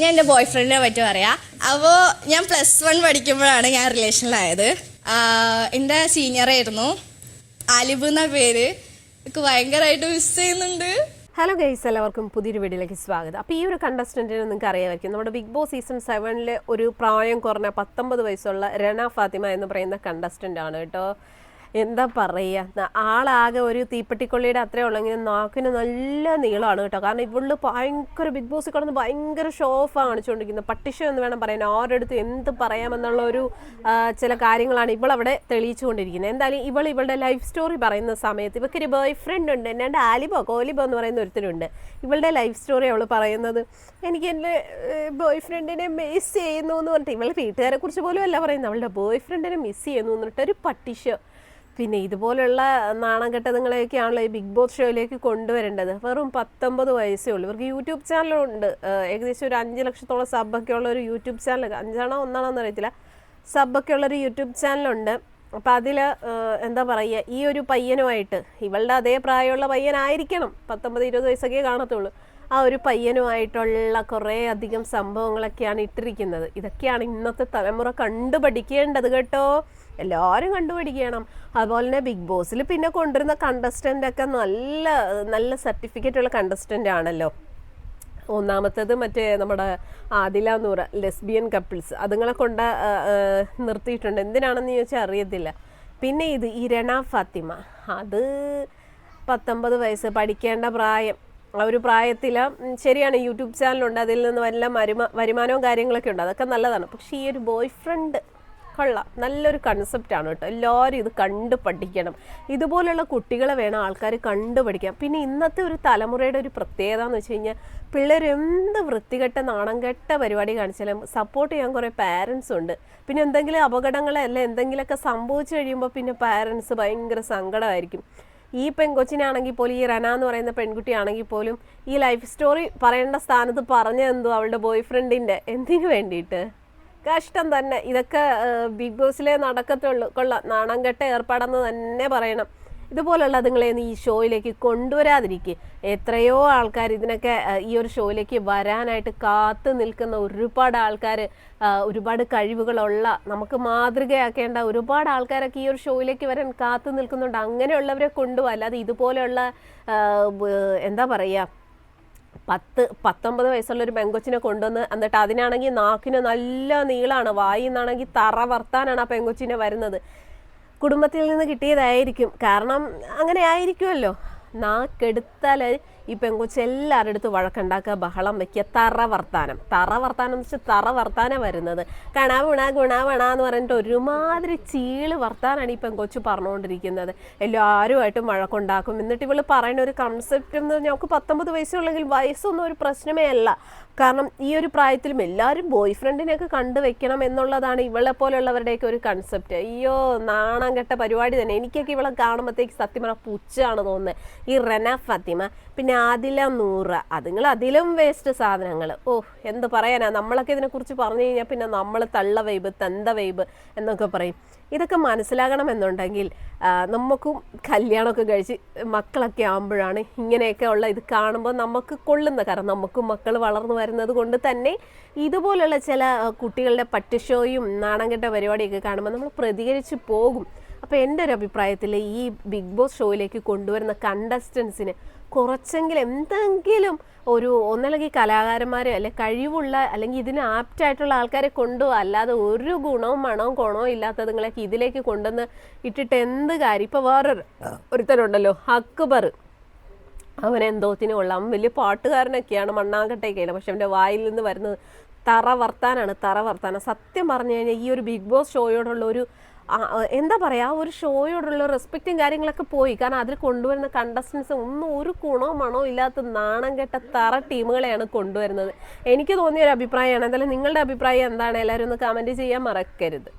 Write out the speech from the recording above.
ഞാൻ എന്റെ ബോയ് ഫ്രണ്ടിനെ പറ്റി പറയാം. അപ്പോൾ ഞാൻ പ്ലസ് വൺ പഠിക്കുമ്പോഴാണ് ഞാൻ റിലേഷനിലായത് എന്റെ സീനിയർ ആയിരുന്നു. ആലിബ് എന്ന പേര്. ഭയങ്കരമായിട്ട് മിസ് ചെയ്യുന്നുണ്ട്. ഹലോ ഗൈസ് എല്ലാവർക്കും പുതിയൊരു വീഡിയോയിലേക്ക് സ്വാഗതം. അപ്പോൾ ഈ ഒരു കണ്ടസ്റ്റന്റിനെ നിങ്ങൾക്ക് അറിയാമായിരിക്കും. നമ്മുടെ ബിഗ് ബോസ് സീസൺ സെവനിലെ ഒരു പ്രായം കുറഞ്ഞ പത്തൊമ്പത് വയസ്സുള്ള രണ ഫാത്തിമ എന്ന് പറയുന്ന കണ്ടസ്റ്റന്റ് ആണ് കേട്ടോ. എന്താ പറയുക ആളാകെ ഒരു തീപ്പെട്ടിക്കൊള്ളിയുടെ അത്രേ ഉള്ളെങ്കിലും നാക്കിന് നല്ല നീളമാണ് കേട്ടോ. കാരണം ഇവൾ ഭയങ്കര ബിഗ് ബോസ് കടന്ന് ഭയങ്കര ഷോ ഓഫ് കാണിച്ചുകൊണ്ടിരിക്കുന്നത്. പട്ടിഷ എന്ന് വേണം പറയാൻ. ആരുടെ അടുത്ത് എന്ത് പറയാമെന്നുള്ള ഒരു ചില കാര്യങ്ങളാണ് ഇവളവിടെ തെളിയിച്ചുകൊണ്ടിരിക്കുന്നത്. എന്തായാലും ഇവൾ ഇവളുടെ ലൈഫ് സ്റ്റോറി പറയുന്ന സമയത്ത് ഇവക്കൊരു ബോയ് ഫ്രണ്ട് ഉണ്ട്. എന്റെ ആലിബോ കോലിബോ എന്ന് പറയുന്ന ഒരുത്തരുണ്ട്. ഇവളുടെ ലൈഫ് സ്റ്റോറി അവൾ പറയുന്നത് എനിക്ക് എന്റെ ബോയ് ഫ്രണ്ടിനെ മിസ് ചെയ്യുന്നു എന്ന് പറഞ്ഞിട്ട് ഇവളുടെ വീട്ടുകാരെ കുറിച്ച് പോലും അല്ല പറയുന്നത്. അവളുടെ ബോയ് ഫ്രണ്ടിനെ മിസ് ചെയ്യുന്നു എന്ന് പറഞ്ഞിട്ട് ഒരു പട്ടിഷോ പിന്നെ ഇതുപോലുള്ള നാണംകെട്ടതുങ്ങളെയൊക്കെയാണല്ലോ ഈ ബിഗ് ബോസ് ഷോയിലേക്ക് കൊണ്ടുവരേണ്ടത്. വെറും പത്തൊമ്പത് വയസ്സേ ഉള്ളൂ. ഇവർക്ക് യൂട്യൂബ് ചാനലുണ്ട് ഏകദേശം ഒരു അഞ്ച് ലക്ഷത്തോളം സബ്ബൊക്കെ ഉള്ള ഒരു യൂട്യൂബ് ചാനൽ അഞ്ചാണോ ഒന്നാണോ എന്ന് അറിയത്തില്ല സബ്ബൊക്കെ ഉള്ളൊരു യൂട്യൂബ് ചാനലുണ്ട് അപ്പം അതിൽ എന്താ പറയുക ഈ ഒരു പയ്യനുമായിട്ട് ഇവളുടെ അതേ പ്രായമുള്ള പയ്യനായിരിക്കണം. പത്തൊമ്പത് ഇരുപത് വയസ്സൊക്കെ കാണത്തുള്ളൂ. ആ ഒരു പയ്യനുമായിട്ടുള്ള കുറേ അധികം സംഭവങ്ങളൊക്കെയാണ് ഇട്ടിരിക്കുന്നത്. ഇതൊക്കെയാണ് ഇന്നത്തെ തലമുറ കണ്ടുപഠിക്കേണ്ടത് കേട്ടോ. എല്ലാവരും കണ്ടുപഠിക്കണം. അതുപോലെ തന്നെ ബിഗ് ബോസിൽ പിന്നെ കൊണ്ടുവരുന്ന കണ്ടസ്റ്റന്റ് ഒക്കെ നല്ല നല്ല സർട്ടിഫിക്കറ്റ് ഉള്ള കണ്ടസ്റ്റന്റ് ആണല്ലോ. ഒന്നാമത്തേത് മറ്റേ നമ്മുടെ ആദില നൂറ ലെസ്ബിയൻ കപ്പിൾസ് അതുങ്ങളെ കൊണ്ട് നിർത്തിയിട്ടുണ്ട്. എന്തിനാണെന്ന് ചോദിച്ചാൽ അറിയത്തില്ല. പിന്നെ ഇത് ഇരണ രണ ഫാത്തിമ. അത് പത്തൊമ്പത് വയസ്സ് പഠിക്കേണ്ട പ്രായം. ആ ഒരു പ്രായത്തിൽ ശരിയാണ് യൂട്യൂബ് ചാനലുണ്ട് അതിൽ നിന്ന് വല്ല വരുമാ വരുമാനവും കാര്യങ്ങളൊക്കെ ഉണ്ട്. അതൊക്കെ നല്ലതാണ്. പക്ഷേ ഈ ഒരു ബോയ് ഫ്രണ്ട് കൊള്ളാം നല്ലൊരു കൺസെപ്റ്റാണ് കേട്ടോ. എല്ലാവരും ഇത് കണ്ടു പഠിക്കണം. ഇതുപോലുള്ള കുട്ടികളെ വേണം ആൾക്കാർ കണ്ടു പഠിക്കാൻ. പിന്നെ ഇന്നത്തെ ഒരു തലമുറയുടെ ഒരു പ്രത്യേകത എന്ന് വെച്ച് കഴിഞ്ഞാൽ പിള്ളേർ എന്ത് വൃത്തികെട്ട നാണം കെട്ട പരിപാടി കാണിച്ചാലും സപ്പോർട്ട് ചെയ്യാൻ കുറേ പാരൻസ് ഉണ്ട്. പിന്നെ എന്തെങ്കിലും അപകടങ്ങളെ അല്ല എന്തെങ്കിലുമൊക്കെ സംഭവിച്ചു കഴിയുമ്പോൾ പിന്നെ പാരൻസ് ഭയങ്കര സങ്കടമായിരിക്കും. ഈ പെൺകൊച്ചിനാണെങ്കിൽ പോലും ഈ റന എന്ന് പറയുന്ന പെൺകുട്ടിയാണെങ്കിൽ പോലും ഈ ലൈഫ് സ്റ്റോറി പറയേണ്ട സ്ഥാനത്ത് പറഞ്ഞെന്തോ അവളുടെ ബോയ് ഫ്രണ്ടിന്റെ എന്തിനു വേണ്ടിയിട്ട്? കഷ്ടം തന്നെ. ഇതൊക്കെ ബിഗ് ബോസിലെ നടക്കത്തുള്ളൂ. കൊള്ളാം. നാണം കെട്ട ഏർപ്പാടെന്ന് തന്നെ പറയണം. ഇതുപോലുള്ള അതുങ്ങളെയൊന്നും ഈ ഷോയിലേക്ക് കൊണ്ടുവരാതിരിക്കുക എത്രയോ ആൾക്കാർ ഇതിനൊക്കെ ഈ ഒരു ഷോയിലേക്ക് വരാനായിട്ട് കാത്തു നിൽക്കുന്ന ഒരുപാട് ആൾക്കാർ ഒരുപാട് കഴിവുകളുള്ള നമുക്ക് മാതൃകയാക്കേണ്ട ഒരുപാട് ആൾക്കാരൊക്കെ ഈ ഒരു ഷോയിലേക്ക് വരാൻ കാത്തു നിൽക്കുന്നുണ്ട്. അങ്ങനെയുള്ളവരെ കൊണ്ടുപോകും അല്ലാതെ ഇതുപോലെയുള്ള എന്താ പറയുക പത്ത് പത്തൊമ്പത് വയസ്സുള്ള ഒരു പെങ്കൊച്ചിനെ കൊണ്ടുവന്ന് എന്നിട്ട് അതിനാണെങ്കിൽ നാക്കിന് നല്ല നീളാണ് വായിൽ നിന്നാണെങ്കിൽ തറ വർത്താനാണ് ആ പെങ്കൊച്ചിനെ വരുന്നത്. കുടുംബത്തിൽ നിന്ന് കിട്ടിയതായിരിക്കും. കാരണം അങ്ങനെ ആയിരിക്കുമല്ലോ. നാക്കെടുത്താൽ ഈ പെങ്കൊച്ച് എല്ലാവരുടെ അടുത്ത് വഴക്കുണ്ടാക്കുക ബഹളം വെക്കുക തറ വർത്താനം. തറ വർത്താനം എന്ന് വെച്ചാൽ തറ വർത്താനം വരുന്നത്. കണ വിണ ഗുണ വിണ എന്ന് പറഞ്ഞിട്ട് ഒരുമാതിരി ചീൾ വർത്താനാണ് ഈ പെങ്കൊച്ച് പറഞ്ഞുകൊണ്ടിരിക്കുന്നത്. എല്ലാവരുമായിട്ടും വഴക്കുണ്ടാക്കും. എന്നിട്ട് ഇവൾ പറയുന്ന ഒരു കൺസെപ്റ്റ് എന്ന് നമുക്ക് പത്തൊമ്പത് വയസ്സുള്ളെങ്കിൽ വയസ്സൊന്നും ഒരു പ്രശ്നമേ അല്ല. കാരണം ഈ ഒരു പ്രായത്തിലും എല്ലാവരും ബോയ് ഫ്രണ്ടിനെയൊക്കെ കണ്ടുവെക്കണം എന്നുള്ളതാണ് ഇവളെ പോലുള്ളവരുടെയൊക്കെ ഒരു കൺസെപ്റ്റ് അയ്യോ നാണം കെട്ട പരിപാടി തന്നെ. എനിക്കൊക്കെ ഇവളെ കാണുമ്പോഴത്തേക്ക് സത്യം പറഞ്ഞാൽ പുച്ഛാണ് തോന്നുന്നത്. ഈ റന ഫാത്തിമ പിന്നെ ആദില നൂറ. അതുങ്ങൾ അതിലും വേസ്റ്റ് സാധനങ്ങൾ. ഓ എന്ത് പറയാനാ? നമ്മളൊക്കെ ഇതിനെക്കുറിച്ച് പറഞ്ഞു കഴിഞ്ഞാൽ പിന്നെ നമ്മൾ തള്ള വൈബ് തന്ത വൈബ് എന്നൊക്കെ പറയും. ഇതൊക്കെ മനസ്സിലാകണമെന്നുണ്ടെങ്കിൽ നമുക്കും കല്യാണമൊക്കെ കഴിച്ച് മക്കളൊക്കെ ആകുമ്പോഴാണ് ഇങ്ങനെയൊക്കെ ഉള്ള ഇത് കാണുമ്പോൾ നമുക്ക് കൊള്ളുന്ന കാരണം. നമുക്കും മക്കൾ വളർന്നു വരുന്നത് കൊണ്ട് തന്നെ ഇതുപോലുള്ള ചില കുട്ടികളുടെ പട്ടുഷോയും നാണംകെട്ട പരിപാടിയൊക്കെ കാണുമ്പോൾ നമ്മൾ പ്രതികരിച്ച് പോകും. അപ്പോൾ എന്റെ ഒരു അഭിപ്രായത്തിൽ ഈ ബിഗ് ബോസ് ഷോയിലേക്ക് കൊണ്ടുവരുന്ന കണ്ടസ്റ്റൻസിന് കുറച്ചെങ്കിലും എന്തെങ്കിലും ഒരു ഒന്നല്ലെങ്കിൽ കലാകാരന്മാരെ അല്ലെ കഴിവുള്ള അല്ലെങ്കിൽ ഇതിന് ആപ്റ്റായിട്ടുള്ള ആൾക്കാരെ കൊണ്ടുപോകുക അല്ലാതെ ഒരു ഗുണവും മണവും ഗുണവും ഇല്ലാത്തതുങ്ങളൊക്കെ ഇതിലേക്ക് കൊണ്ടുവന്ന് ഇട്ടിട്ട് എന്ത് കാര്യം? ഇപ്പോൾ വേറൊരു ഒരുത്തരുണ്ടല്ലോ അക്ബർ. അവൻ എന്തോത്തിന് കൊള്ളാം. വലിയ പാട്ടുകാരനൊക്കെയാണ് മണ്ണാങ്കട്ടയൊക്കെയാണ് പക്ഷെ അവന്റെ വായിൽ നിന്ന് വരുന്നത് തറ വർത്താനാണ് തറ വർത്താനം. സത്യം പറഞ്ഞു കഴിഞ്ഞാൽ ഈ ഒരു ബിഗ് ബോസ് ഷോയോടുള്ള ഒരു എന്താ പറയുക ഒരു ഷോയോടുള്ള റെസ്പെക്റ്റും കാര്യങ്ങളൊക്കെ പോയി. കാരണം അതിൽ കൊണ്ടുവരുന്ന കണ്ടസ്റ്റൻസ് ഒന്നും ഒരു ഗുണവും മണവും ഇല്ലാത്ത നാണം കെട്ട തറ ടീമുകളെയാണ് കൊണ്ടുവരുന്നത്. എനിക്ക് തോന്നിയ ഒരു അഭിപ്രായമാണ്. എന്തായാലും നിങ്ങളുടെ അഭിപ്രായം എന്താണ്? എല്ലാവരും ഒന്ന് കമന്റ് ചെയ്യാൻ മറക്കരുത്.